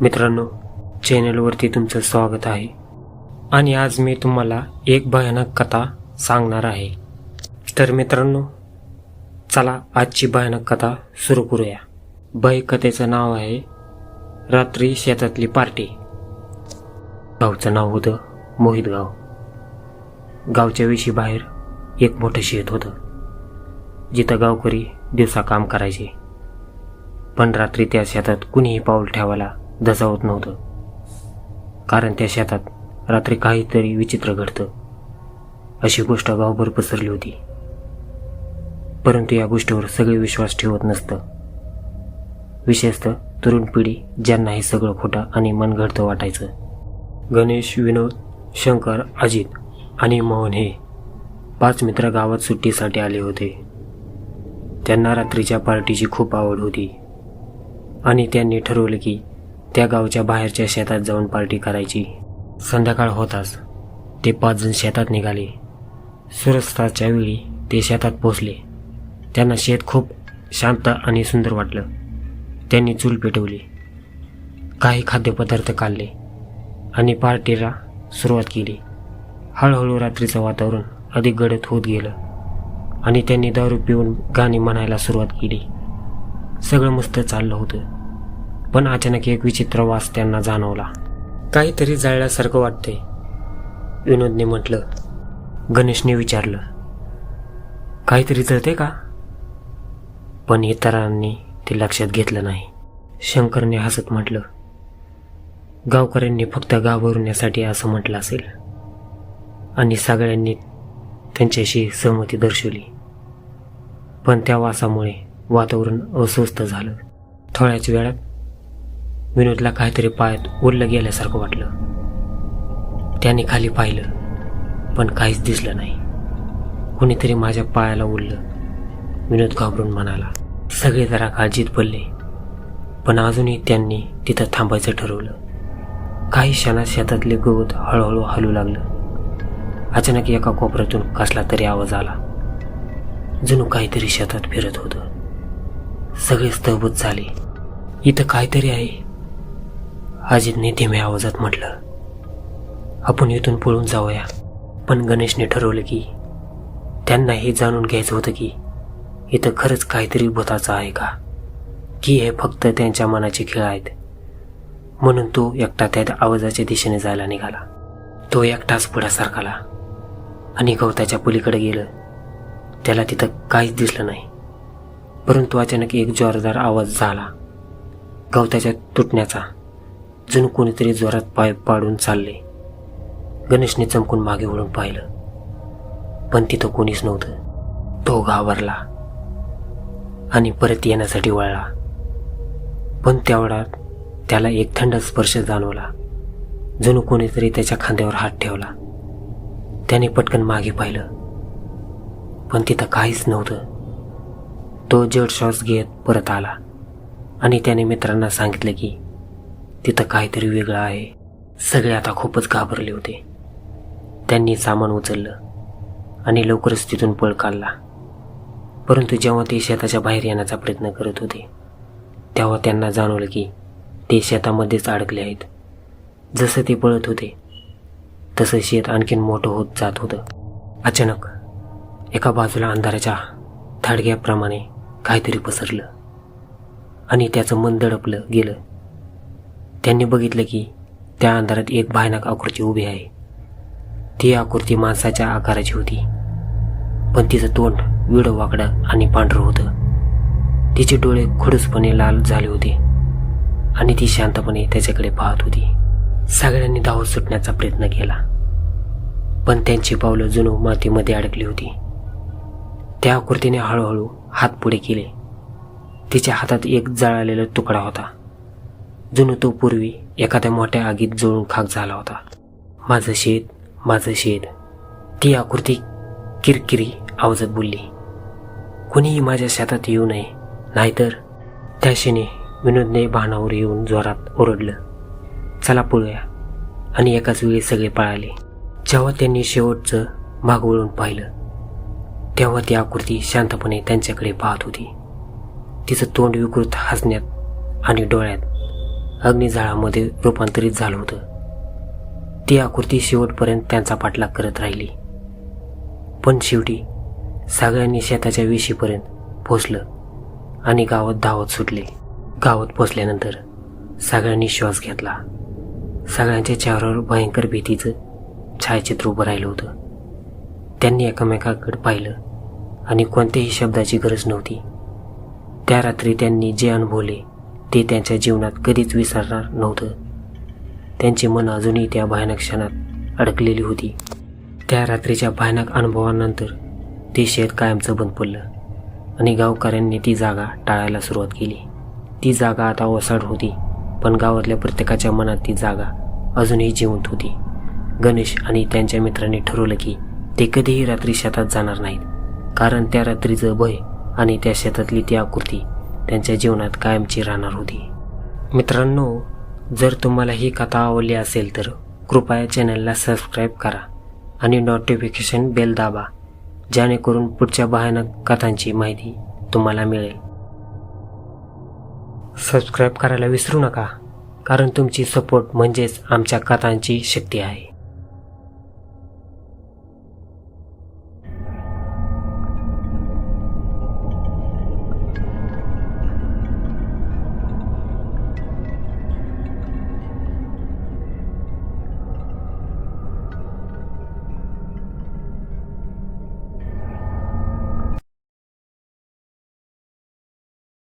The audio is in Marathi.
मित्रांनो चॅनलवरती तुमचं स्वागत आहे. आणि आज मी तुम्हाला एक भयानक कथा सांगणार आहे. तर मित्रांनो चला आजची भयानक कथा सुरू करूया. भय कथेचं नाव आहे रात्री शेतातली पार्टी. गावचं नाव होतं मोहित गाव गावच्या विशी बाहेर एक मोठं शेत होतं. जिथं गावकरी दिवसा काम करायचे. पण रात्री त्या शेतात कुणीही पाऊल ठेवायला धसावत नव्हतं. कारण त्या शेतात रात्री काहीतरी विचित्र घडतं. अशी गोष्ट गावभर पसरली होती. परंतु या गोष्टीवर सगळे विश्वास ठेवत नसतं. विशेषतः तरुण पिढी ज्यांना हे सगळं खोटं आणि मनघडतं वाटायचं. गणेश विनोद शंकर अजित आणि मोहन हे पाच मित्र गावात सुट्टीसाठी आले होते. त्यांना रात्रीच्या पार्टीची खूप आवड होती. आणि त्यांनी ठरवलं की त्या गावच्या बाहेरच्या शेतात जाऊन पार्टी करायची. संध्याकाळ होताच. ते पाच जण शेतात निघाले. सूर्यास्ताच्या वेळी ते शेतात पोचले. त्यांना शेत खूप शांत आणि सुंदर वाटलं. त्यांनी चूल पेटवली. काही खाद्यपदार्थ काढले आणि पार्टीला सुरुवात केली. हळूहळू रात्रीचं वातावरण अधिक गडद होत गेलं आणि त्यांनी दारू पिऊन गाणी म्हणायला सुरुवात केली. सगळं मस्त चाललं होतं. पण अचानक एक विचित्र वास त्यांना जाणवला. काहीतरी जळल्यासारखं वाटतंय. विनोदने म्हटलं गणेशने विचारलं काहीतरी जळते का? पण इतरांनी ते लक्षात घेतलं नाही. शंकरने हसत म्हटलं गावकऱ्यांनी फक्त गाववरण्यासाठी असं म्हटलं असेल. आणि सगळ्यांनी त्यांच्याशी सहमती दर्शवली. पण त्या वासामुळे वातावरण अस्वस्थ झालं. थोड्याच वेळात विनोदला काहीतरी पायात उरलं गेल्यासारखं वाटलं. त्याने खाली पाहिलं पण काहीच दिसलं नाही. कुणीतरी माझ्या पायाला उरलं. विनोद घाबरून म्हणाला सगळे जरा काळजीत पडले. पण अजूनही त्यांनी तिथं थांबायचं ठरवलं. काही क्षणात शेतातले गवत हळूहळू हलू लागलं. अचानक एका कोपऱ्यातून कसला तरी आवाज आला. जणू काहीतरी शेतात फिरत होतं. सगळे स्तब्ध झाले. इथं काहीतरी आहे. अजितने धीम्या आवाजात म्हटलं आपण इथून पळून जाऊया. पण गणेशने ठरवलं की त्यांना हे जाणून घ्यायचं होतं की इथं खरंच काहीतरी भूताचं आहे का? की हे फक्त त्यांच्या मनाचे खेळ आहेत? म्हणून तो एकटा त्या आवाजाच्या दिशेने जायला निघाला. तो एकटाच पुढ्या सारखाला आणि गवताच्या पुलीकडे गेलं. त्याला तिथं काहीच दिसलं नाही. परंतु अचानक एक जोरदार आवाज झाला. गवताच्या तुटण्याचा जणू कोणीतरी जोरात पाय पाडून चालले. गणेशने चमकून मागे वळून पाहिलं. पण तिथं कोणीच नव्हतं. तो घाबरला आणि परत येण्यासाठी वळला. पण तेवढ्यात त्याला एक थंड स्पर्श जाणवला. जणू कोणीतरी त्याच्या खांद्यावर हात ठेवला. त्याने पटकन मागे पाहिलं. पण तिथं काहीच नव्हतं. तो जड श्वास घेत परत आला आणि त्याने मित्रांना सांगितलं की तिथं काहीतरी वेगळं आहे. सगळे आता खूपच घाबरले होते. त्यांनी सामान उचललं आणि लवकरच तिथून पळ काढला. परंतु जेव्हा ते शेताच्या बाहेर येण्याचा प्रयत्न करत होते तेव्हा त्यांना जाणवलं की ते शेतामध्येच अडकले आहेत. जसं ते पळत होते तसं शेत आणखीन मोठं होत जात होतं. अचानक एका बाजूला अंधाराच्या थाडग्याप्रमाणे काहीतरी पसरलं आणि त्याचं मन दडपलं गेलं. त्यांनी बघितलं की त्या अंधारात एक भयानक आकृती उभी आहे. ती आकृती माणसाच्या आकाराची होती. पण तिचं तोंड विड वाकडं आणि पांढरं होतं. तिचे डोळे खडूसपणे लाल झाले होते आणि ती शांतपणे त्याच्याकडे पाहत होती. सगळ्यांनी धावत सुटण्याचा प्रयत्न केला. पण त्यांची पावलं जुनू मातीमध्ये अडकली होती. त्या आकृतीने हळूहळू हात पुढे केले. तिच्या हातात एक जळालेला तुकडा होता. जुनू तो पूर्वी एखाद्या मोठ्या आगीत जळून खाक झाला होता. माझं शेत माझं शेत. ती आकृती किरकिरी आवाजात बोलली. कोणीही माझ्या शेतात येऊ नये नाहीतर त्या क्षणी विनोदने भानावर येऊन जोरात ओरडलं. चला पळूया. आणि एकाच वेळी सगळे पळाले. जेव्हा त्यांनी शेवटचं माग वळून पाहिलं तेव्हा ती आकृती शांतपणे त्यांच्याकडे पाहत होती. तिचं तोंड विकृत हसण्यात आणि डोळ्यात अग्निजाळामध्ये रूपांतरित झालं होतं. ती आकृती शेवटपर्यंत त्यांचा पाठलाग करत राहिली. पण शेवटी सगळ्यांनी शेताच्या वेशीपर्यंत पोचलं आणि गावात धावत सुटले. गावात पोचल्यानंतर सगळ्यांनी श्वास घेतला. सगळ्यांच्या चेहऱ्यावर भयंकर भीतीचं छायाचित्र उभं राहिलं होतं. त्यांनी एकमेकाकडे पाहिलं आणि कोणत्याही शब्दाची गरज नव्हती. त्या रात्री त्यांनी जे अनुभवले ते त्यांच्या जीवनात कधीच विसरणार नव्हतं. त्यांचे मन अजूनही त्या भयानक क्षणात अडकलेली होती. त्या रात्रीच्या भयानक अनुभवानंतर ते शेत कायमचं बंद पडलं आणि गावकऱ्यांनी ती जागा टाळायला सुरुवात केली. ती जागा आता ओसाड होती पण गावातल्या प्रत्येकाच्या मनात ती जागा अजूनही जिवंत होती. गणेश आणि त्यांच्या मित्रांनी ठरवलं की ते कधीही रात्री शेतात जाणार नाहीत कारण त्या रात्रीचं भय आणि त्या शेतातली ती आकृती त्यांच्या जीवनात कायमची राहणार होती. मित्रांनो जर तुम्हाला ही कथा आवडली असेल तर कृपया चॅनलला सबस्क्राईब करा आणि नोटिफिकेशन बेल दाबा जेणेकरून पुढच्या भयानक कथांची माहिती तुम्हाला मिळेल. सबस्क्राईब करायला विसरू नका कारण तुमची सपोर्ट म्हणजेच आमच्या कथांची शक्ती आहे.